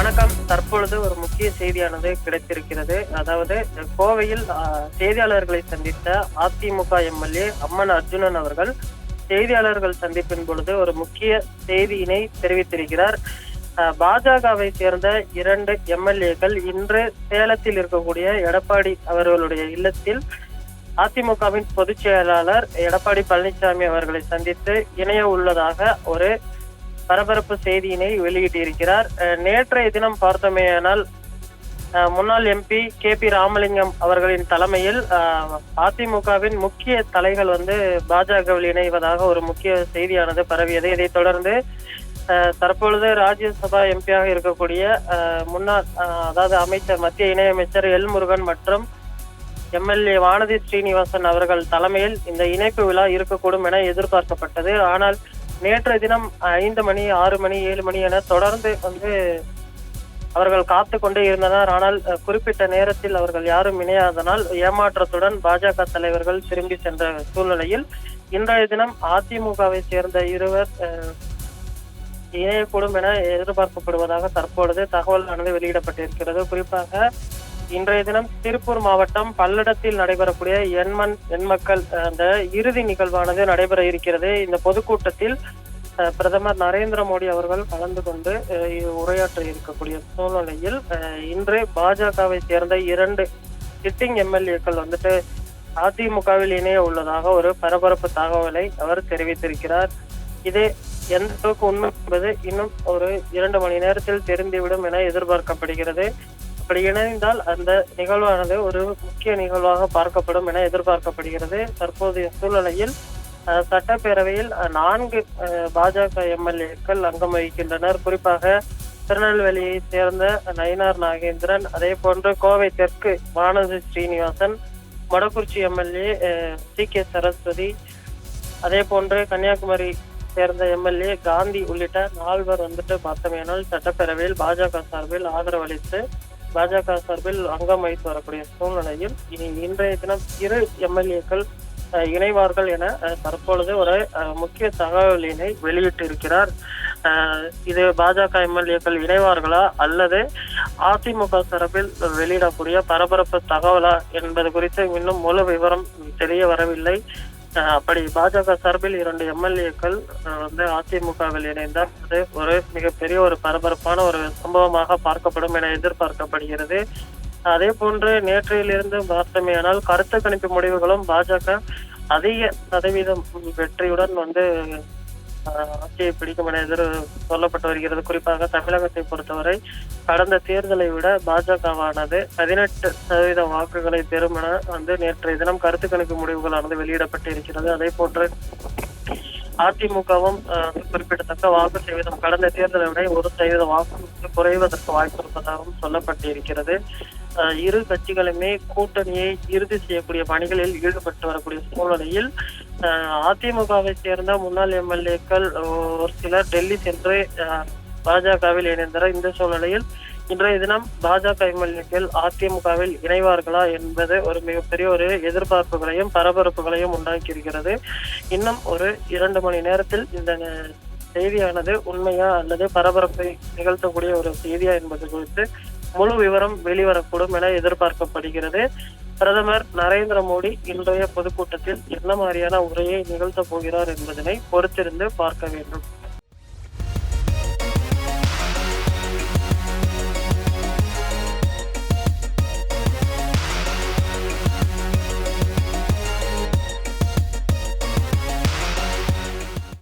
வணக்கம். தற்பொழுது ஒரு முக்கிய செய்தியானது கிடைத்திருக்கிறது. அதாவது கோவையில் செய்தியாளர்களை சந்தித்த அதிமுக எம்எல்ஏ அம்மன் அர்ஜுனன் அவர்கள் செய்தியாளர்கள் சந்திப்பின் பொழுது ஒரு முக்கிய செய்தியினை தெரிவித்திருக்கிறார். பாஜகவை சேர்ந்த இரண்டு எம்எல்ஏக்கள் இன்று சேலத்தில் இருக்கக்கூடிய எடப்பாடி அவர்களுடைய இல்லத்தில் அதிமுகவின் பொதுச் செயலாளர் எடப்பாடி பழனிசாமி அவர்களை சந்தித்து இணைய உள்ளதாக ஒரு பரபரப்பு செய்தியினை வெளியிட்டிருக்கிறார். நேற்றைய தினம் பார்த்தோமேயானால் முன்னாள் எம்பி கே பி ராமலிங்கம் அவர்களின் தலைமையில் அதிமுகவின் முக்கிய தலைகள் வந்து பாஜகவில் இணைவதாக ஒரு முக்கிய செய்தியானது பரவியது. இதைத் தொடர்ந்து அஹ், தற்பொழுது ராஜ்யசபா எம்பியாக இருக்கக்கூடிய முன்னாள் அதாவது அமைச்சர் மத்திய இணையமைச்சர் எல் முருகன் மற்றும் எம்எல்ஏ வானதி ஸ்ரீனிவாசன் அவர்கள் தலைமையில் இந்த இணைப்பு விழா இருக்கக்கூடும் என எதிர்பார்க்கப்பட்டது. ஆனால் நேற்றைய தினம் ஐந்து மணி ஆறு மணி ஏழு மணி என தொடர்ந்து வந்து அவர்கள் காத்து கொண்டே இருந்தனர். ஆனால் குறிப்பிட்ட நேரத்தில் அவர்கள் யாரும் இணையாதனால் ஏமாற்றத்துடன் பாஜக தலைவர்கள் திரும்பி சென்ற சூழ்நிலையில் இன்றைய தினம் அதிமுகவை சேர்ந்த இருவர் இணையக்கூடும் என எதிர்பார்க்கப்படுவதாக தற்பொழுது தகவலானது வெளியிடப்பட்டிருக்கிறது. குறிப்பாக இன்றைய தினம் திருப்பூர் மாவட்டம் பல்லடத்தில் நடைபெறக்கூடிய எண்மண் எண்மக்கள் அந்த இறுதி நிகழ்வானது நடைபெற இருக்கிறது. இந்த பொதுக்கூட்டத்தில் பிரதமர் நரேந்திர மோடி அவர்கள் கலந்து கொண்டு உரையாற்ற இருக்கக்கூடிய சூழ்நிலையில் இன்று பாஜகவை சேர்ந்த இரண்டு சிட்டிங் எம்எல்ஏக்கள் வந்துட்டு அதிமுகவில் இணைய உள்ளதாக ஒரு பரபரப்பு தகவலை அவர் தெரிவித்திருக்கிறார். இது எந்த அளவுக்கு உண்மை என்பது இன்னும் ஒரு இரண்டு மணி நேரத்தில் தெரிந்துவிடும் என எதிர்பார்க்கப்படுகிறது. அப்படி இணைந்தால் அந்த நிகழ்வானது ஒரு முக்கிய நிகழ்வாக பார்க்கப்படும் என எதிர்பார்க்கப்படுகிறது. தற்போதைய சூழ்நிலையில் சட்டப்பேரவையில் நான்கு பாஜக எம்எல்ஏக்கள் அங்கம் வகிக்கின்றனர். குறிப்பாக திருநெல்வேலியை சேர்ந்த நயினார் நாகேந்திரன் அதே போன்று கோவை தெற்கு Vanathi Srinivasan Modakurichi MLA C. K. Saraswathi அதே போன்று கன்னியாகுமரி சேர்ந்த எம்எல்ஏ காந்தி உள்ளிட்ட நால்வர் வந்துட்டு பார்த்தோமேனால் சட்டப்பேரவையில் பாஜக சார்பில் ஆதரவளித்து பாஜக சார்பில் அங்கம் வகித்து வரக்கூடிய சூழ்நிலையில் இனி இன்றைய தினம் இரு எம்எல்ஏக்கள் இணைவார்கள் என தற்பொழுது ஒரு முக்கிய தகவலினை வெளியிட்டு இருக்கிறார் இது பாஜக எம்எல்ஏக்கள் இணைவார்களா அல்லது அதிமுக சார்பில் வெளியிடக்கூடிய பரபரப்பு தகவலா என்பது குறித்து இன்னும் முழு விவரம் தெரிய வரவில்லை. அப்படி பாஜக சார்பில் இரண்டு எம்எல்ஏக்கள் வந்து அதிமுகவில் இணைந்தால் அது ஒரு மிகப்பெரிய ஒரு பரபரப்பான ஒரு சம்பவமாக பார்க்கப்படும் என எதிர்பார்க்கப்படுகிறது. அதே போன்று நேற்றையிலிருந்து பார்த்தமையானால் கருத்து கணிப்பு முடிவுகளும் பாஜக அதிக சதவீதம் வெற்றியுடன் வந்து ஆட்சியை பிடிக்கும் என எதிர் சொல்லப்பட்டு வருகிறது. குறிப்பாக தமிழகத்தை பொறுத்தவரை கடந்த தேர்தலை விட பாஜகவானது பதினெட்டு சதவீத வாக்குகளை பெறும் என வந்து நேற்றைய தினம் கருத்து கணிப்பு முடிவுகளானது வெளியிடப்பட்டு இருக்கிறது அதே போன்று அதிமுகவும் குறிப்பிடத்தக்க வாக்கு சதவீதம் கடந்த தேர்தலை விட ஒரு சதவீத வாக்கு குறைவதற்கு வாய்ப்பு இருப்பதாகவும் சொல்லப்பட்டிருக்கிறது. இரு கட்சிகளுமே கூட்டணியை இறுதி செய்யக்கூடிய பணிகளில் ஈடுபட்டு வரக்கூடிய சூழ்நிலையில் அதிமுகவை சேர்ந்த முன்னாள் எம்எல்ஏக்கள் ஒரு சிலர் டெல்லி சென்று பாஜகவில் இணைந்தனர். இந்த சூழ்நிலையில் இன்றைய தினம் பாஜக எம்எல்ஏக்கள் அதிமுகவில் இணைவார்களா என்பது ஒரு மிகப்பெரிய ஒரு எதிர்பார்ப்புகளையும் பரபரப்புகளையும் உண்டாக்கியிருக்கிறது. இன்னும் ஒரு இரண்டு மணி நேரத்தில் இந்த செய்தியானது உண்மையா அல்லது பரபரப்பை நிகழ்த்தக்கூடிய ஒரு செய்தியா என்பது குறித்து முழு விவரம் வெளிவரக்கூடும் என எதிர்பார்க்கப்படுகிறது. பிரதமர் நரேந்திர மோடி இன்றைய பொதுக்கூட்டத்தில் என்ன மாதிரியான உரையை நிகழ்த்தப் போகிறார் என்பதனை பொறுத்திருந்து பார்க்க வேண்டும்.